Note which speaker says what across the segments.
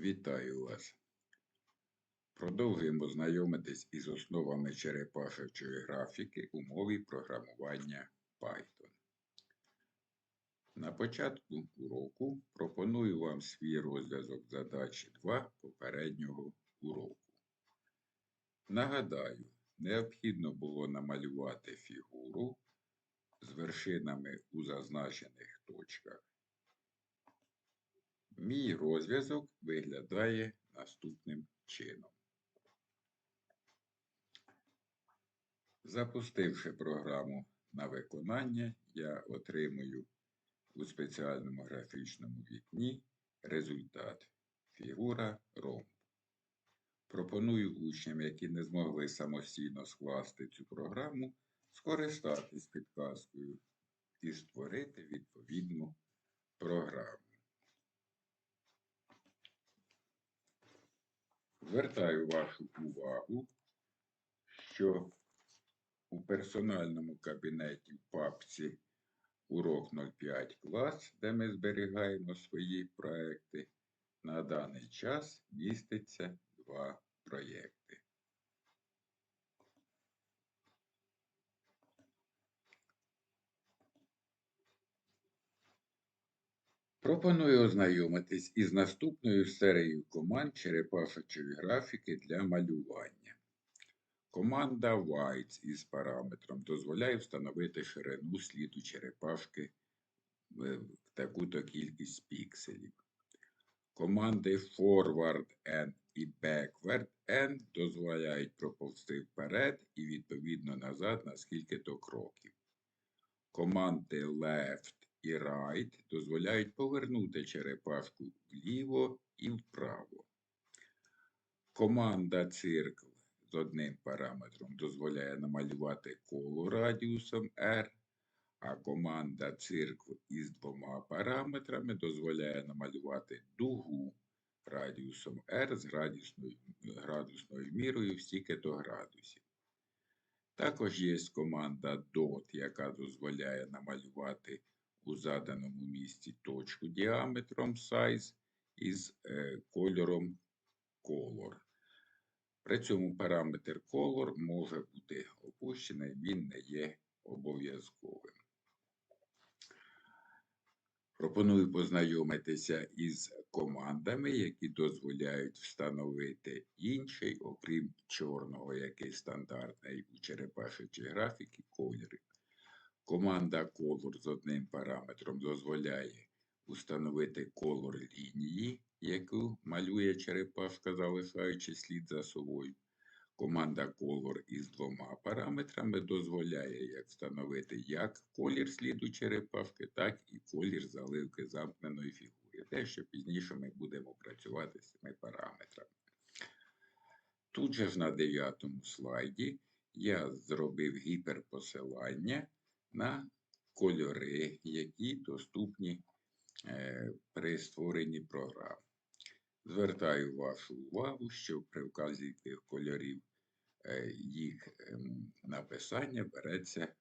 Speaker 1: Вітаю вас. Продовжуємо знайомитись із основами черепашечої графіки у мові програмування Python. На початку уроку пропоную вам свій розв'язок задачі 2 попереднього уроку. Нагадаю, необхідно було намалювати фігуру з вершинами у зазначених точках. Мій розв'язок виглядає наступним чином. Запустивши програму на виконання, я отримую у спеціальному графічному вікні результат фігура ромб. Пропоную учням, які не змогли самостійно скласти цю програму, скористатись підказкою і створити відповідну програму. Звертаю вашу увагу, що у персональному кабінеті в папці Урок 05 клас, де ми зберігаємо свої проекти, на даний час міститься два проєкти. Пропоную ознайомитись із наступною серією команд черепашечої графіки для малювання. Команда Whites із параметром дозволяє встановити ширину сліду черепашки в таку-то кількість пікселів. Команди Forward N і Backward N дозволяють проповзти вперед і відповідно назад на скільки-то кроків. Команди Left і Right дозволяють повернути черепашку вліво і вправо. Команда Circle з одним параметром дозволяє намалювати коло радіусом R, а команда Circle із двома параметрами дозволяє намалювати дугу радіусом R з градусною, градусною мірою в стільки-то градусів. Також є команда DOT, яка дозволяє намалювати у заданому місці точку діаметром size із е, кольором color. При цьому параметр color може бути опущений, він не є обов'язковим. Пропоную познайомитися із командами, які дозволяють встановити інший, окрім чорного, який стандартний у черепашечій графіки, кольори. Команда Color з одним параметром дозволяє установити колор лінії, яку малює черепашка, залишаючи слід за собою. Команда Color із двома параметрами дозволяє як встановити як колір сліду черепашки, так і колір заливки замкненої фігури. Те, що пізніше ми будемо працювати з цими параметрами. Тут же ж на дев'ятому слайді я зробив гіперпосилання на кольори, які доступні е, при створенні програм. Звертаю вашу увагу, що при вказі тих кольорів е, їх ем, написання береться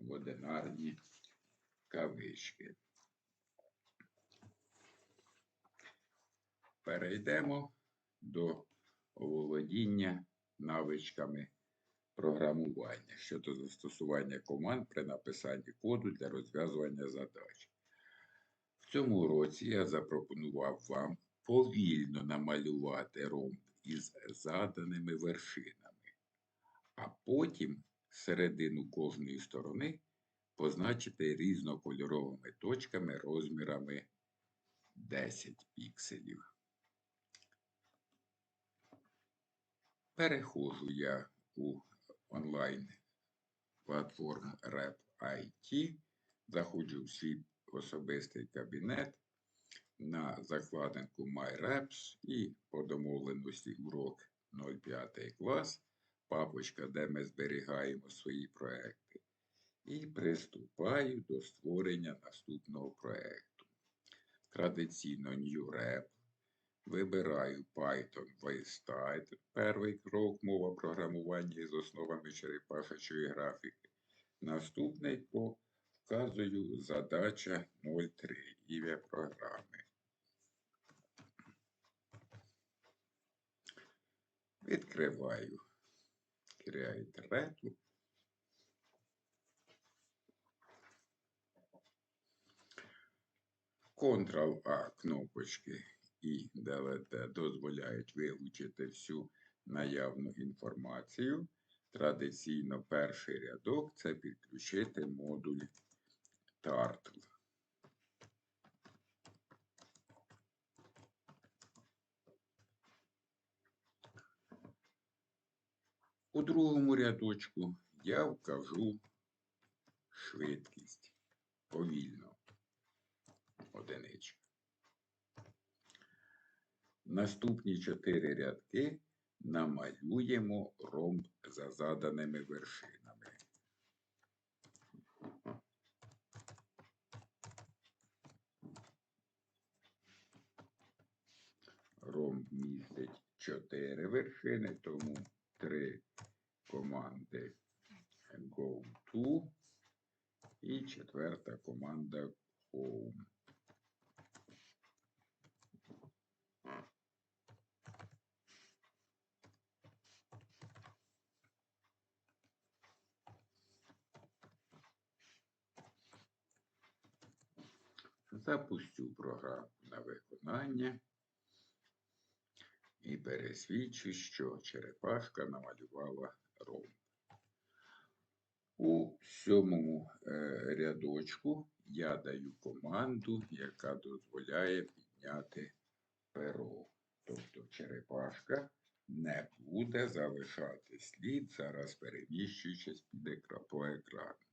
Speaker 1: в одинарні кавички. Перейдемо до оволодіння навичками програмування щодо застосування команд при написанні коду для розв'язування задач. В цьому році я запропонував вам повільно намалювати ромб із заданими вершинами, а потім середину кожної сторони позначити різнокольоровими точками розмірами 10 пікселів. Переходжу я у онлайн платформу Rap IT, заходжу в свій особистий кабінет на закладинку MyRaps і по домовленості урок 05 клас, папочка, де ми зберігаємо свої проекти. І приступаю до створення наступного проекту. Традиційно New Rap. Вибираю Python Wayside. Перший крок мова програмування з основами черепашечої графіки. Наступний крок вказую задача 03 ім'я програми. Відкриваю Create Retro. Ctrl-A кнопочки і дозволяють вилучити всю наявну інформацію. Традиційно перший рядок це підключити модуль Turtle. У другому рядочку я вкажу швидкість повільно. Одиничка. Наступні чотири рядки намалюємо ромб за заданими вершинами. Ромб містить чотири вершини, тому три команди go to і четверта команда home. Запустю програму на виконання і пересвідчу, що черепашка намалювала ромб. У сьомому е, рядочку я даю команду, яка дозволяє підняти перо. Тобто черепашка не буде залишати слід, зараз переміщуючись під екра- по екрану.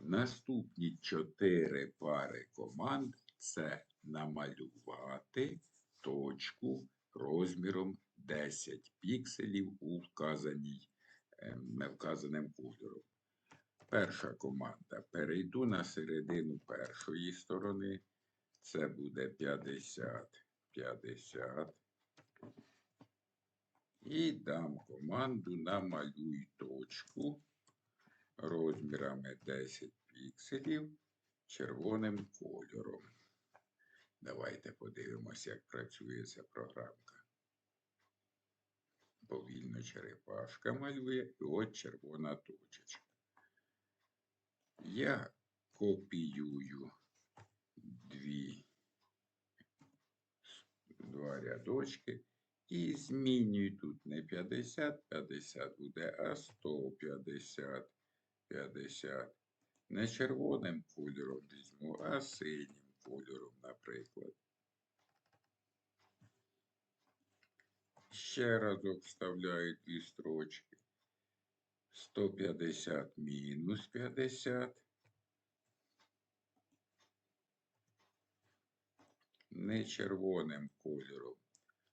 Speaker 1: Наступні чотири пари команд це намалювати точку розміром 10 пікселів у вказаній, ем, вказаним кольором. Перша команда. Перейду на середину першої сторони. Це буде 50, 50. І дам команду намалюй точку розмірами 10 пікселів червоним кольором. Давайте подивимося, як працює ця програмка. Повільно черепашка малює, і от червона точечка. Я копіюю дві, два рядочки і змінюю тут не 50, 50 буде, а 150, 50. Не червоним кольором візьму, а синім кольором, наприклад. Ще разок вставляю дві строчки. 150 мінус 50. Не червоним кольором,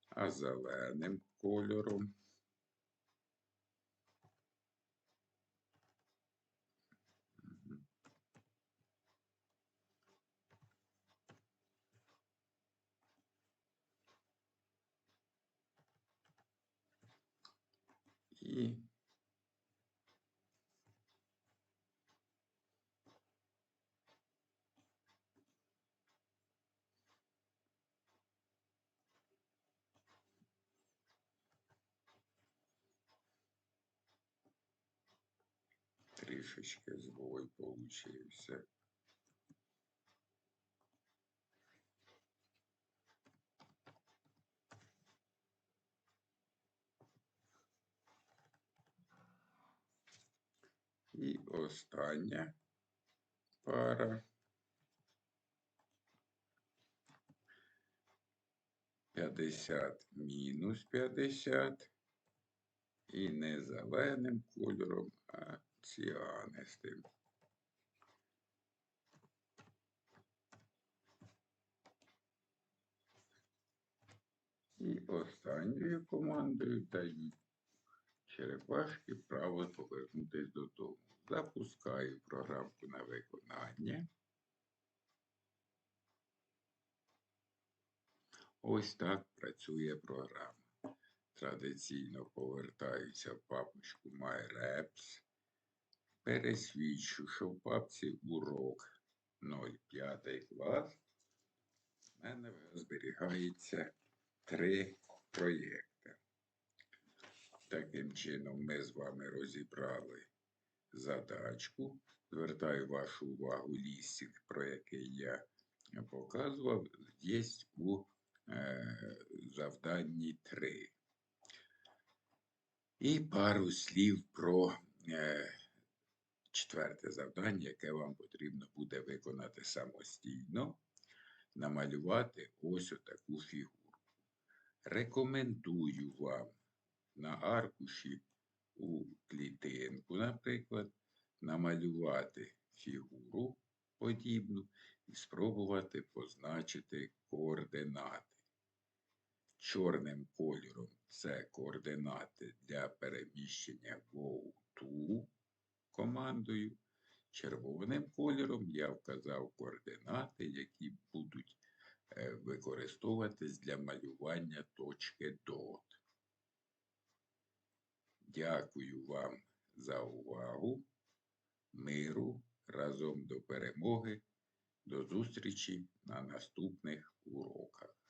Speaker 1: а зеленим кольором. І трішечки збой получився. І остання пара. 50 мінус 50. І не зеленим кольором, а ціанистим. І останньою командою даю черепашки право повернутися додому. Запускаю програмку на виконання. Ось так працює програма. Традиційно повертаюся в папочку MyReps. Пересвідчу, що в папці урок 05 клас. У мене зберігається три проєкта. Таким чином, ми з вами розібрали задачку. Звертаю вашу увагу лістик, про який я показував, є у е, завданні 3. І пару слів про е, четверте завдання, яке вам потрібно буде виконати самостійно, намалювати ось отаку фігуру. Рекомендую вам на аркуші у клітинку, наприклад, намалювати фігуру подібну і спробувати позначити координати. Чорним кольором це координати для переміщення go to командою. Червоним кольором я вказав координати, які будуть е, використовуватись для малювання точки DOT. Дякую вам за увагу, миру, разом до перемоги. До зустрічі на наступних уроках.